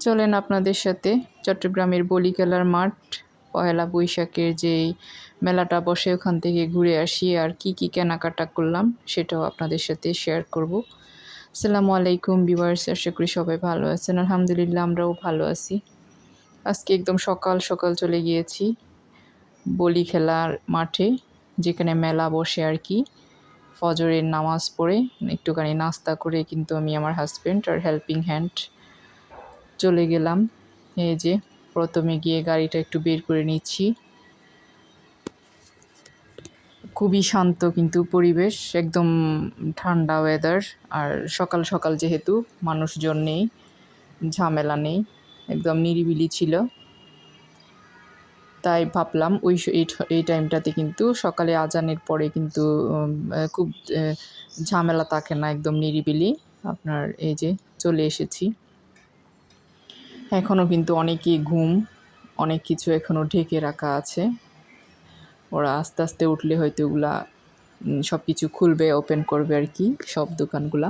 চলেন আপনাদের সাথে চট্টগ্রামের বলি খেলার মাঠ পয়লা বৈশাখের যেই মেলাটা বসে ওখান থেকে ঘুরে আসি আর কি কি কেনাকাটা করলাম সেটাও আপনাদের সাথে শেয়ার করব। আসসালামু আলাইকুম বিভার্স আশা করি সবাই ভালো আছেন। আলহামদুলিল্লাহ আমরাও ভালো আছি। আজকে একদম সকাল সকাল চলে গিয়েছি বলি খেলার মাঠে, যেখানে মেলা বসে আর কি। ফজরের নামাজ পড়ে, একটুখানি নাস্তা করে কিন্তু আমি আমার হাজব্যান্ড আর হেল্পিং হ্যান্ড চলে গেলাম। এই যে, প্রথমে গিয়ে গাড়িটা একটু বের করে নিচ্ছি। খুবই শান্ত কিন্তু পরিবেশ, একদম ঠান্ডা ওয়েদার আর সকাল সকাল যেহেতু মানুষজন নেই, ঝামেলা নেই, একদম নিরিবিলি ছিল। তাই ভাবলাম ওই এই টাইমটাতে কিন্তু সকালে আজানের পরে কিন্তু খুব ঝামেলা থাকে না, একদম নিরিবিলি। আপনার এই যে, চলে এসেছি। এখনও কিন্তু অনেকই ঘুম, অনেক কিছু এখনও ঢেকে রাখা আছে। ওরা আস্তে আস্তে উঠলে হয়তো ওগুলা সব কিছু খুলবে ওপেন করবে আর কি, সব দোকানগুলা।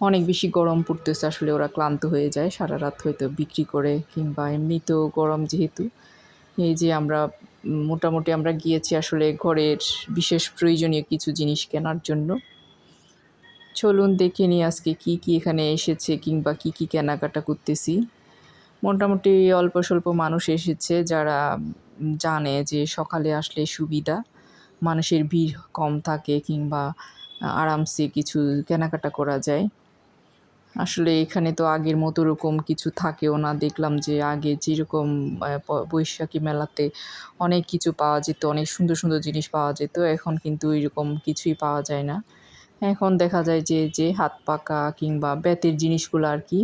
অনেক বেশি গরম পড়তেছে, আসলে ওরা ক্লান্ত হয়ে যায়। সারা রাত হয়তো বিক্রি করে কিংবা এমনিতেও গরম যেহেতু। এই যে আমরা মোটামুটি আমরা গিয়েছি আসলে ঘরের বিশেষ প্রয়োজনীয় কিছু জিনিস কেনার জন্য। চলুন দেখে নিই আজকে কি কি এখানে এসেছে কিংবা কি কি কেনাকাটা করতেছি। মোটামুটি অল্প স্বল্প মানুষ এসেছে যারা জানে যে সকালে আসলে সুবিধা, মানুষের ভিড় কম থাকে কিংবা আরামসে কিছু কেনাকাটা করা যায়। আসলে এখানে তো আগের মতো ওরকম কিছু থাকেও না। দেখলাম যে আগে যেরকম বৈশাখী মেলাতে অনেক কিছু পাওয়া যেত, অনেক সুন্দর সুন্দর জিনিস পাওয়া যেত। এখন কিন্তু এরকম কিছুই পাওয়া যায় না। এখন দেখা যায় যে যে হাত পাকা কিংবা বেতের জিনিসগুলো আর কি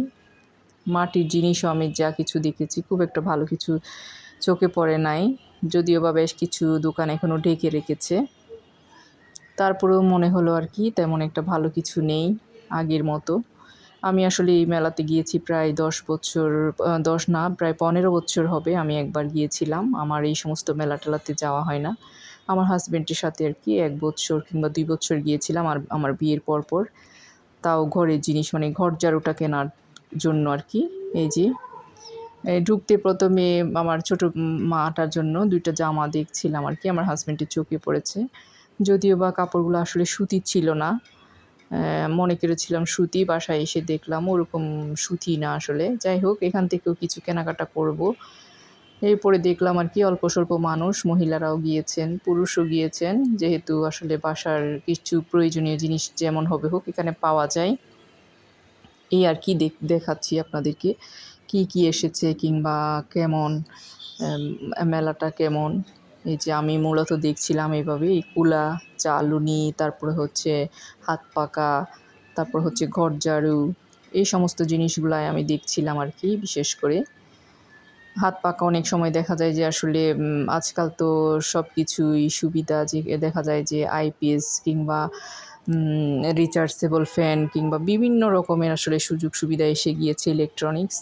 মাটির জিনিসও আমি যা কিছু দেখেছি, খুব একটা ভালো কিছু চোখে পড়ে নাই। যদিও বা বেশ কিছু দোকান এখনও ঢেকে রেখেছে। তারপরেও মনে হলো আর কি, তেমন একটা ভালো কিছু নেই আগের মতো। আমি আসলে এই মেলাতে গিয়েছি প্রায় দশ বছর দশ না, প্রায় পনেরো বছর হবে আমি একবার গিয়েছিলাম। আমার এই সমস্ত মেলা টেলাতে যাওয়া হয় না। আমার হাজব্যান্ডের সাথে আর কি এক বছর কিংবা দুই বছর গিয়েছিলাম আর আমার বিয়ের পর পর তাও ঘরের জিনিস মানে ঘর ঝাড়ুটা কেনার জন্য আর কি, এই যে। ঢুকতে প্রথমে আমার ছোট মাটার জন্য দুইটা জামা দেখছিলাম আর কি, আমার হাজব্যান্ডের চোখে পড়েছে। যদিও বা কাপড়গুলো আসলে সুতির ছিল না মনে করেছিলাম সুতি, বাসায় এসে দেখলাম ওরকম সুতি না আসলে। যাই হোক, এখান থেকেও কিছু কেনাকাটা করব। এরপরে দেখলাম আর কি, অল্প স্বল্প মানুষ, মহিলারাও গিয়েছেন, পুরুষও গিয়েছেন। যেহেতু আসলে বাসার কিছু প্রয়োজনীয় জিনিস যেমন হবে হোক, এখানে পাওয়া যায়। এই আর কি দেখ দেখাচ্ছি আপনাদেরকে। কি কি এসেছে কিংবা কেমন মেলাটা কেমন? এই যে আমি মূলত দেখছিলাম এইভাবে এই কুলা, চালুনি, তারপরে হচ্ছে হাত পাকা, তারপর হচ্ছে ঘর ঝাড়ু এই সমস্ত জিনিসগুলাই আমি দেখছিলাম আর কি বিশেষ করে। হাত পাকা অনেক সময় দেখা যায় যে আসলে আজকাল তো সব কিছুই সুবিধা যে দেখা যায় যে আইপিএস কিংবা রিচার্জেবল ফ্যান কিংবা বিভিন্ন রকমের আসলে সুযোগ সুবিধা এসে গিয়েছে ইলেকট্রনিক্স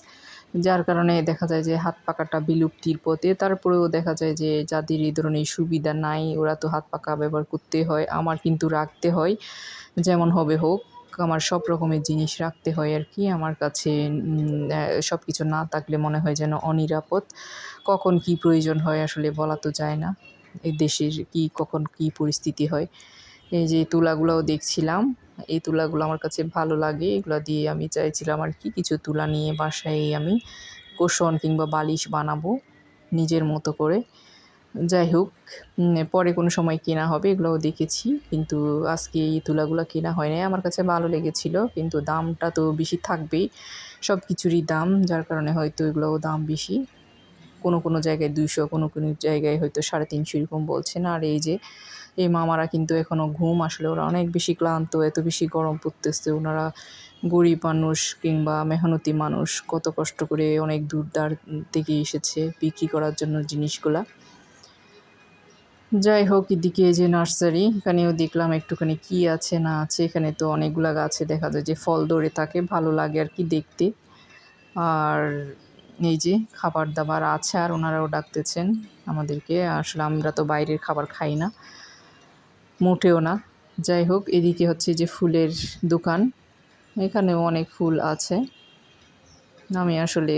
যার কারণে দেখা যায় যে হাত পাকাটা বিলুপ্তির পথে। তারপরেও দেখা যায় যে যাদের এই ধরনের সুবিধা নাই, ওরা তো হাত পাকা ব্যবহার করতে হয়, আমার কিন্তু রাখতে হয়, যেমন হবে হোক, আমার সব রকমের জিনিস রাখতে হয় আর কি। আমার কাছে সব কিছু না থাকলে মনে হয় যেন অনিরাপদ। কখন কি প্রয়োজন হয় আসলে বলা তো যায় না। এই দেশের কি, কখন কি পরিস্থিতি হয়। এই যে তুলাগুলোও দেখছিলাম। এই তুলাগুলো আমার কাছে ভালো লাগে। এগুলো দিয়ে আমি চাইছিলাম আর কি কিছু তুলা নিয়ে বাসায় আমি কোষণ কিংবা বালিশ বানাবো নিজের মতো করে। যাই হোক পরে কোনো সময় কেনা হবে এগুলোও দেখেছি। কিন্তু আজকে এই তুলাগুলো কেনা হয় নাই। আমার কাছে ভালো লেগেছিল, কিন্তু দামটা তো বেশি থাকবেই। সব কিছুরই দাম, যার কারণে হয়তো এগুলোও দাম বেশি। কোনো কোনো জায়গায় দুইশো, কোনো কোনো জায়গায় হয়তো সাড়ে তিনশো এরকম বলছেন। আর এই যে এই মামারা কিন্তু এখনও ঘুম, আসলে ওরা অনেক বেশি ক্লান্ত, এত বেশি গরম পড়তেছে, ওনারা গরিব মানুষ কিংবা মেহনতি মানুষ, কত কষ্ট করে অনেক দূর দার থেকে এসেছে বিক্রি করার জন্য জিনিসগুলা। যাই হোক, এদিকে যে নার্সারি, এখানেও দেখলাম একটুখানি কি আছে, না আছে, এখানে তো অনেকগুলা গাছে দেখা যায় যে ফল ধরে থাকে, ভালো লাগে আর কি দেখতে। আর এই যে খাবার দাবার আছে আর ওনারাও ডাকতেছেন আমাদেরকে, আসলে আমরা তো বাইরের খাবার খাই না। মোটেও না। যাই হোক, এদিকে হচ্ছে যে ফুলের দোকান। এখানেও অনেক ফুল আছে। আমি আসলে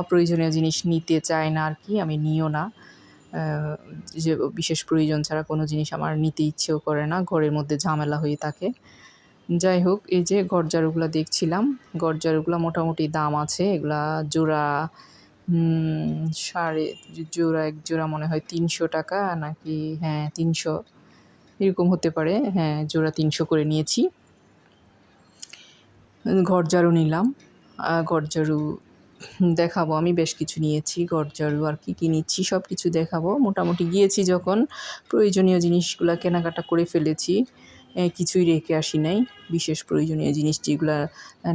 অপ্রয়োজনীয় জিনিস নিতে চাই না আর কি, আমি নিও না। যে বিশেষ প্রয়োজন ছাড়া কোনো জিনিস আমার নিতে ইচ্ছেও করে না, ঘরের মধ্যে ঝামেলা হয়ে থাকে। যাই হোক, এই যে গরজারুগুলো দেখছিলাম। গরজারুগুলো মোটামুটি দাম আছে। এগুলা জোড়া সাড়ে, জোড়া, এক জোড়া মনে হয় তিনশো টাকা, নাকি হ্যাঁ তিনশো। এরকম হতে পারে। হ্যাঁ জোড়া তিনশো করে নিয়েছি। ঘরজারু নিলাম। ঘরজারু দেখাবো। আমি বেশ কিছু নিয়েছি। ঘরজারু আর কি কী নিচ্ছি সব কিছু দেখাবো। মোটামুটি গিয়েছি যখন। প্রয়োজনীয় জিনিসগুলো কেনাকাটা করে ফেলেছি। কিছুই রেখে আসি নাই। বিশেষ প্রয়োজনীয় জিনিস যেগুলো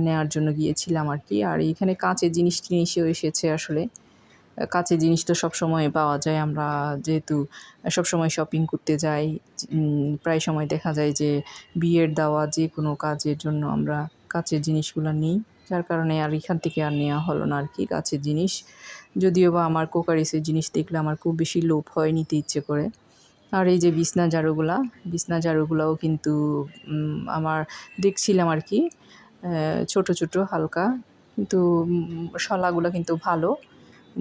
নেওয়ার জন্য গিয়েছিলাম আর কি। আর এখানে কাঁচের জিনিস টিনিসও এসেছে আসলে। কাঁচের জিনিস তো সব সময় পাওয়া যায়। আমরা যেহেতু সব সময় শপিং করতে যাই প্রায় সময় দেখা যায় যে বিয়ের দেওয়া যে কোনো কাজের জন্য আমরা কাঁচের জিনিসগুলো নিই। যার কারণে আর এখান থেকে আর নেওয়া হলো না আর কি কাঁচের জিনিস। যদিও বা আমার কোকারিসের জিনিস দেখলে আমার খুব বেশি লোভ হয় নিতে ইচ্ছে করে। আর এই যে বিছনা ঝাড়ুগুলা, বিছনা ঝাড়ুগুলাও কিন্তু আমার দেখছিলাম আর কি ছোট ছোট হালকা। কিন্তু শলাগুলো কিন্তু ভালো।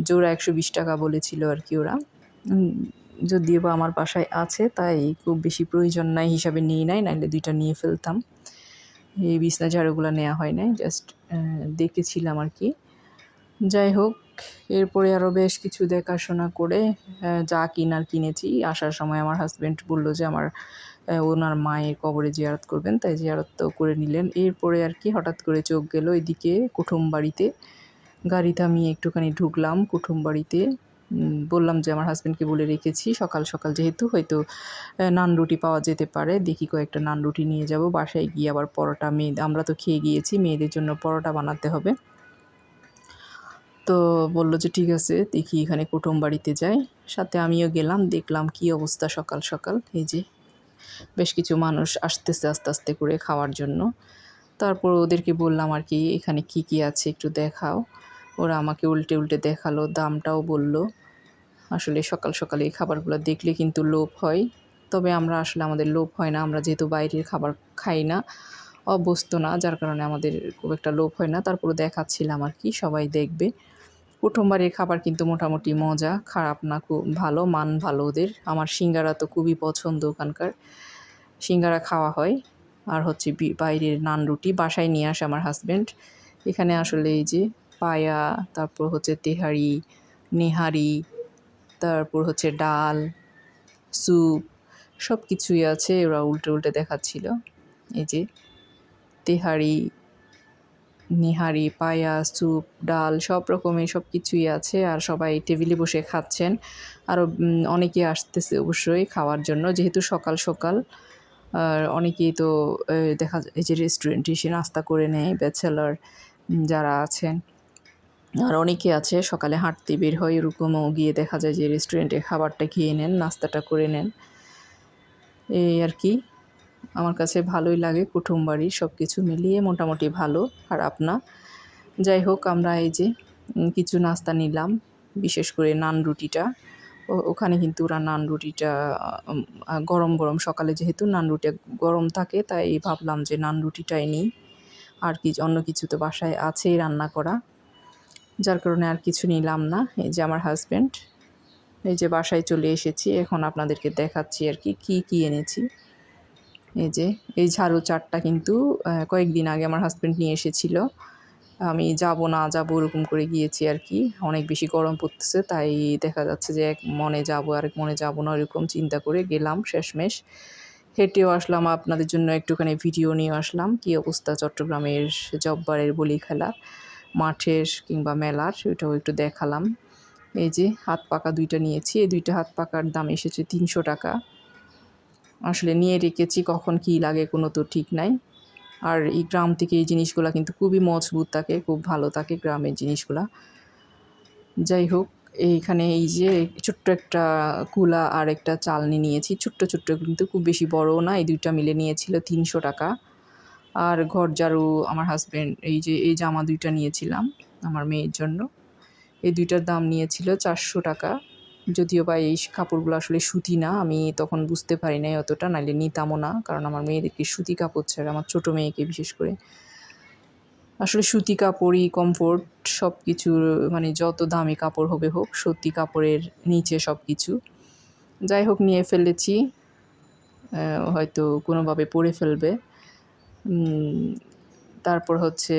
জোড়া একশো বিশ টাকা বলেছিল আর কি ওরা। যদিও বা আমার বাসায় আছে, তাই খুব বেশি প্রয়োজন নাই, হিসাবে নিয়ে নাই নাহলে দুইটা নিয়ে ফেলতাম। এই বিছনা ঝাড়ুগুলো নেওয়া হয় নাই জাস্ট দেখেছিলাম আর কি। যাই হোক, এরপরে আরও বেশ কিছু দেখাশোনা করে যা কিনার কিনেছি। আসার সময় আমার হাজব্যান্ড বলল যে আমার ওনার মায়ের কবরে জিয়ারত করবেন, তাই জিয়ারত করে নিলেন। এরপরে আর কি হঠাৎ করে চোখ গেল এদিকে কুটুম বাড়িতে। গাড়ি থামিয়ে একটুখানি ঢুকলাম কুটুম বাড়িতে। বললাম যে আমার হাজব্যান্ডকে বলে রেখেছি, সকাল সকাল যেহেতু হয়তো নান রুটি পাওয়া যেতে পারে, দেখি কয়েকটা নান রুটি নিয়ে যাব, বাসায় গিয়ে আবার পরোটা মেয়ে, আমরা তো খেয়ে গিয়েছি, মেয়েদের জন্য পরোটা বানাতে হবে। তো বলল যে ঠিক আছে, দেখি এখানে কুটুম বাড়িতে যাই। সাথে আমিও গেলাম, দেখলাম কি অবস্থা সকাল সকাল, এই যে বেশ কিছু মানুষ আসতেছে আস্তে আস্তে করে খাওয়ার জন্য। তারপর ওদেরকে বললাম আর কি, এখানে কি কি আছে একটু দেখাও। ওরা আমাকে উল্টে উল্টে দেখাল, দামটাও বলল। আসলে সকাল সকালে এই খাবারগুলো দেখলে কিন্তু লোভ হয়। তবে আমরা আসলে আমাদের লোভ হয় না, আমরা যেহেতু বাইরের খাবার খাই না, অভ্যস্ত না, যার কারণে আমাদের খুব একটা লোভ হয় না। তারপরে দেখাচ্ছিলাম আর কি, সবাই দেখবে। কুটুম্বারের খাবার কিন্তু মোটামুটি মজা, খারাপ না, খুব ভালো, মান ভালো ওদের। আমার সিঙ্গারা তো খুবই পছন্দ ওখানকার। সিঙ্গারা খাওয়া হয়। আর হচ্ছে বাইরের নান রুটি বাসায় নিয়ে আসে আমার হাজব্যান্ড এখানে আসলে এই যে পায়া, তারপর হচ্ছে তেহারি, নেহারি, তারপর হচ্ছে ডাল, স্যুপ সব কিছুই আছে ওরা উল্টে উল্টে দেখাচ্ছিল। এই যে তেহারি, নিহারি, পায়া, স্যুপ, ডাল সব রকমের সব কিছুই আছে আর সবাই টেবিলে বসে খাচ্ছেন। আরও অনেকে আসতেছে অবশ্যই খাওয়ার জন্য, যেহেতু সকাল সকাল। আর অনেকেই তো দেখা এই যে রেস্টুরেন্টে এসে নাস্তা করে নেয়, ব্যাচেলার যারা আছেন। আর অনেকে আছে, সকালে হাঁটতে বের হয়, এরকমও গিয়ে দেখা যায় যে রেস্টুরেন্টে খাবারটা খেয়ে নেন, নাস্তাটা করে নেন। এই আর কি। আমার কাছে ভালোই লাগে, কুটুম বাড়ির সব কিছু মিলিয়ে মোটামুটি ভালো। খারাপ না যাই হোক, আমরা এই যে কিছু নাস্তা নিলাম, বিশেষ করে নান রুটিটা। ওখানে কিন্তু ওরা নান রুটিটা গরম গরম সকালে যেহেতু নান রুটি গরম থাকে, তাই ভাবলাম যে নান রুটিটাই নিই। আর কি, অন্য কিছু তো বাসায় আছেই রান্না করা। যার কারণে আর কিছু নিলাম না। এই যে আমার হাজব্যান্ড এই যে বাসায় চলে এসেছি। এখন আপনাদেরকে দেখাচ্ছি আর কি, কী কী এনেছি। এই যে, এই ঝাড়ু চারটা কিন্তু কয়েকদিন আগে আমার হাজব্যান্ড নিয়ে এসেছিল। আমি যাব না যাব ওরকম করে গিয়েছি আর কি। অনেক বেশি গরম পড়তেছে, তাই দেখা যাচ্ছে যে এক মনে যাব আরেক মনে যাব না এরকম চিন্তা করে গেলাম শেষমেশ। হেঁটেও আসলাম, আপনাদের জন্য একটুখানি ভিডিও নিয়ে আসলাম। কী অবস্থা চট্টগ্রামের জব্বারের বলি খেলা? মাঠের কিংবা মেলার ওইটাও একটু দেখালাম। এই যে হাত পাকা দুইটা নিয়েছি, এই দুইটা হাত পাকার দাম এসেছে তিনশো টাকা। আসলে নিয়ে রেখেছি, কখন কী লাগে কোনো তো ঠিক নাই। আর এই গ্রাম থেকে এই জিনিসগুলো কিন্তু খুবই মজবুত থাকে, খুব ভালো থাকে গ্রামের জিনিসগুলা। যাই হোক, এইখানে এই যে ছোট্ট একটা কুলা আর একটা চালনি নিয়েছি, ছোট্ট ছোট্ট কিন্তু খুব বেশি বড়ও না, এই দুইটা মিলে নিয়েছিল তিনশো টাকা। আর ঘর ঝাড়ু আমার হাজব্যান্ড এই যে, এই জামা দুইটা নিয়েছিলাম আমার মেয়ের জন্য। এই দুইটার দাম নিয়েছিল চারশো টাকা। যদিও বা এই কাপড়গুলো আসলে সুতি না, আমি তখন বুঝতে পারি নাই অতটা, নাইলে নিতামও না, কারণ আমার মেয়েদেরকে সুতি কাপড় ছাড়া, আমার ছোটো মেয়েকে বিশেষ করে। আসলে সুতি কাপড়ই কমফোর্ট সব কিছুর মানে যত দামি কাপড় হবে হোক, সত্যি কাপড়ের নিচে সব কিছু যাই হোক, নিয়ে ফেলেছি। হয়তো কোনোভাবে পরে ফেলবে। তারপর হচ্ছে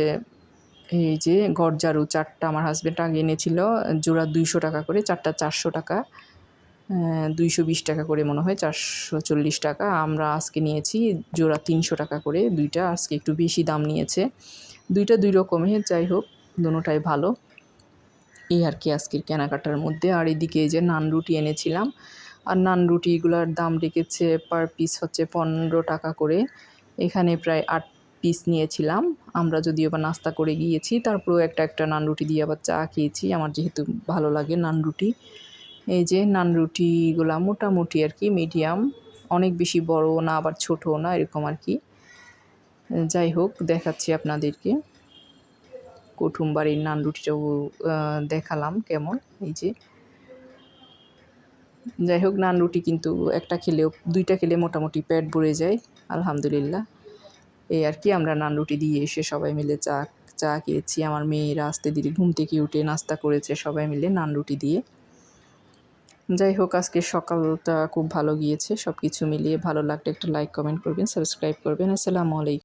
এই যে গরজারু চারটা আমার হাজব্যান্ড আগে এনেছিল, জোড়া দুইশো টাকা করে, চারটা চারশো টাকা দুইশো বিশ টাকা করে মনে হয়, চারশো চল্লিশ টাকা। আমরা আজকে নিয়েছি, জোড়া তিনশো টাকা করে, দুইটা আজকে একটু বেশি দাম নিয়েছে। দুইটা দুই রকমের, যাই হোক দুটোটাই ভালো। এই আর কি আজকের কেনাকাটার মধ্যে। আর এদিকে যে নান রুটি এনেছিলাম। আর নান রুটিগুলোর দাম রেখেছে পার পিস হচ্ছে পনেরো টাকা করে। এখানে প্রায় আট পিস নিয়েছিলাম। আমরা যদিও বা নাস্তা করে গিয়েছি, তারপরেও একটা একটা নান রুটি দিয়ে আবার চা খেয়েছি। আমার যেহেতু ভালো লাগে নান রুটি। এই যে নান রুটিগুলা মোটামুটি আর কি মিডিয়াম অনেক বেশি বড় না, আবার ছোটও না, এরকম আর কি। যাই হোক, দেখাচ্ছি আপনাদেরকে। কুটুমবাড়ির নান রুটিটাও দেখালাম কেমন। এই যে যাই হোক, নান, রুটি কিন্তু একটা খেলেও, দুইটা খেলে মোটামুটি পেট ভরে যায়, আলহামদুলিল্লাহ। এই আর কি, আমরা নান, রুটি দিয়ে এসে সবাই মিলে চা চা খেয়েছি। আমার মেয়েরা আস্তে ধীরে ঘুম থেকে উঠে নাস্তা করেছে সবাই মিলে নান, রুটি দিয়ে। যাই হোক, আজকে সকালটা খুব ভালো গিয়েছে সব কিছু মিলিয়ে ভালো লাগলে একটা লাইক কমেন্ট করবেন সাবস্ক্রাইব করবেন। আসসালামু আলাইকুম।